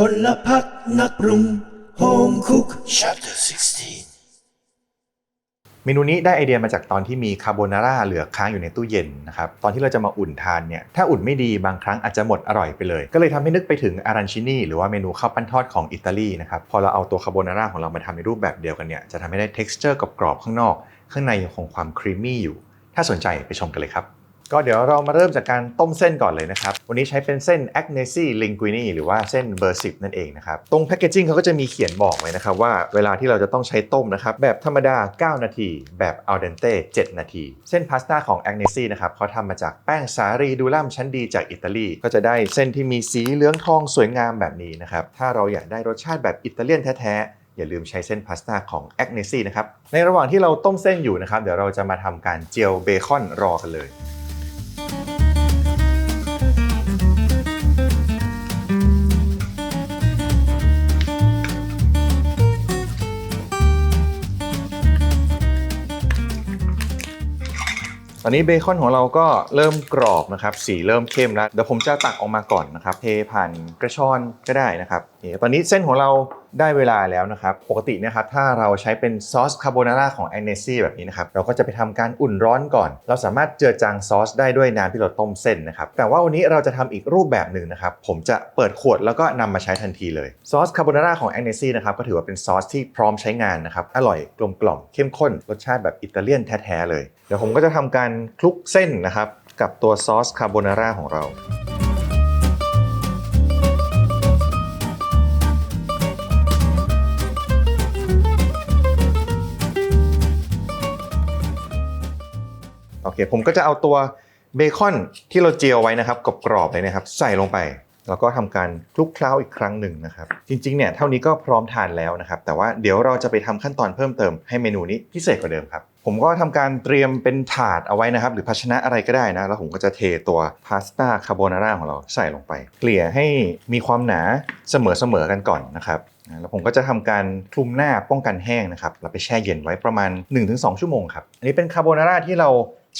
พลพักนักปรุง Home Cook Chapter 16 เมนูนี้ได้ไอเดียมาจากตอนที่มีคาโบนาร่าเหลือค้างอยู่ในตู้เย็นนะครับ ตอนที่เราจะมาอุ่นทานเนี่ย ถ้าอุ่นไม่ดีบางครั้งอาจจะหมดอร่อยไปเลย ก็เลยทำให้นึกไปถึงอารันชินีหรือว่าเมนูข้าวปั้นทอดของอิตาลีนะครับ พอเราเอาตัวคาโบนาร่าของเรามาทำในรูปแบบเดียวกันเนี่ย จะทำให้ได้ texture กรอบๆข้างนอก ข้างในยังคงความครีมมี่อยู่ ถ้าสนใจไปชมกันเลยครับ ก็เดี๋ยวเรามาเริ่มจากการต้มเส้นก่อนเลยนะครับ วันนี้ใช้เป็นเส้น a g n e s i linguine หรือว่าเส้นเบอร์10นั่นเองนะครับ ตรงแพคเกจิ้งเขาก็จะมีเขียนบอกไว้นะครับว่าเวลาที่เราจะต้องใช้ต้มนะครับ แบบธรรมดา 9 นาที แบบ al dente 7นาที เส้นพาสต้าของ a g n e s i นะครับเขาทำมาจากแป้งสาลีดูลัมชั้นดีจากอิตาลี ก็จะได้เส้นที่มีสีเหลืองทองสวยงามแบบนี้นะครับ ถ้าเราอยากได้รสชาติแบบอิตาเลียนแท้ๆอย่าลืมใช้เส้นพาสต้าของ a g n e s i นะครับ ในระหว่างที่เราต้มเส้นอยู่นะครับ เดี๋ยวเราจะมาทำการเจียวเบคอนรอกันเลย ตอนนี้เบคอนของเราก็เริ่มกรอบนะครับสีเริ่มเข้มแล้วเดี๋ยวผมจะตักออกมาก่อนนะครับเทผ่านกระชอนก็ได้นะครับตอนนี้เส้นของเรา ได้เวลาแล้วนะครับ ปกตินะครับถ้าเราใช้เป็นซอสคาโบนาร่าของแอนเนซี่แบบนี้นะครับ เราก็จะไปทำการอุ่นร้อนก่อน เราสามารถเจือจางซอสได้ด้วยน้ำที่เราต้มเส้นนะครับ แต่ว่าวันนี้เราจะทำอีกรูปแบบหนึ่งนะครับ ผมจะเปิดขวดแล้วก็นำมาใช้ทันทีเลยซอสคาโบนาร่าของแอนเนซี่นะครับก็ถือว่าเป็นซอสที่พร้อมใช้งานนะครับ อร่อยกลมกล่อมเข้มข้นรสชาติแบบอิตาเลียนแท้ๆเลย เดี๋ยวผมก็จะทำการคลุกเส้นนะครับกับตัวซอสคาโบนาร่าของเรา เคผมก็จะเอาตัวเบคอนที่เราเจียวไว้นะครับกรอบๆเลยนะครับ ใส่ลงไป แล้วก็ทำการคลุกเคล้าอีกครั้งหนึ่งนะครับ จริงๆเนี่ยเท่านี้ก็พร้อมทานแล้วนะครับ แต่ว่าเดี๋ยวเราจะไปทำขั้นตอนเพิ่มเติมให้เมนูนี้พิเศษกว่าเดิมครับ ผมก็ทำการเตรียมเป็นถาดเอาไว้นะครับ หรือภาชนะอะไรก็ได้นะ แล้วผมก็จะเทตัวพาสต้าคาโบนาร่าของเราใส่ลงไป เกลี่ยให้มีความหนาเสมอๆกันก่อนนะครับแล้วผมก็จะทำการคลุมหน้าป้องกันแห้งนะครับแล้วไปแช่เย็นไว้ประมาณ 1-2 ชั่วโมงครับ อันนี้เป็นคาโบนาร่าที่เรา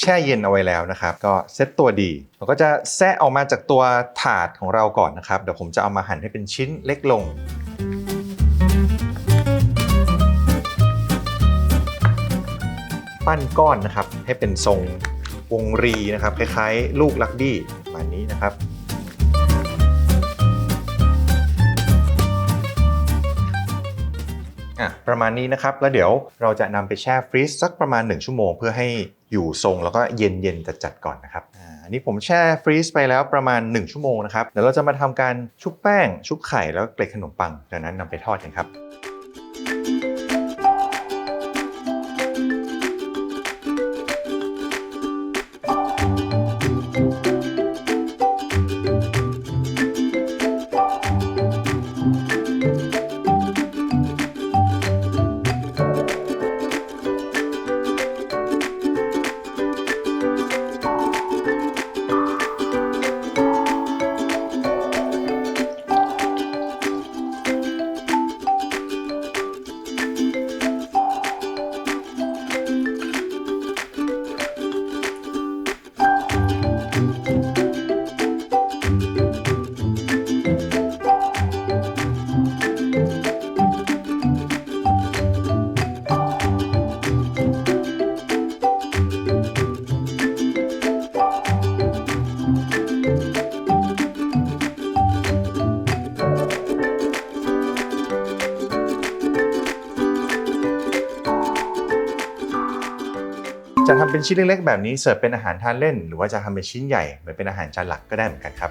แช่เย็นเอาไว้แล้วนะครับ ก็เซตตัวดีเราก็จะแซะออกมาจากตัวถาดของเราก่อนนะครับ เดี๋ยวผมจะเอามาหั่นให้เป็นชิ้นเล็กลงปั้นก้อนนะครับให้เป็นทรงวงรีนะครับคล้ายๆ ลูกลักดี้ประมาณนี้นะครับ ประมาณนี้นะครับ แล้วเดี๋ยวเราจะนำไปแช่ฟรีซสักประมาณ 1 ชั่วโมง เพื่อให้อยู่ทรงแล้วก็เย็นๆจัดๆก่อนนะครับอันนี้ผมแช่ฟรีซไปแล้วประมาณ 1 ชั่วโมงนะครับ เดี๋ยวเราจะมาทำการชุบแป้ง ชุบไข่แล้วก็เกล็ดขนมปังจากนั้นนำไปทอดกันครับ จะทำเป็นชิ้นเล็กๆแบบนี้เสิร์ฟเป็นอาหารทานเล่น หรือว่าจะทำเป็นชิ้นใหญ่เหมือนเป็นอาหารจานหลักก็ได้เหมือนกันครับ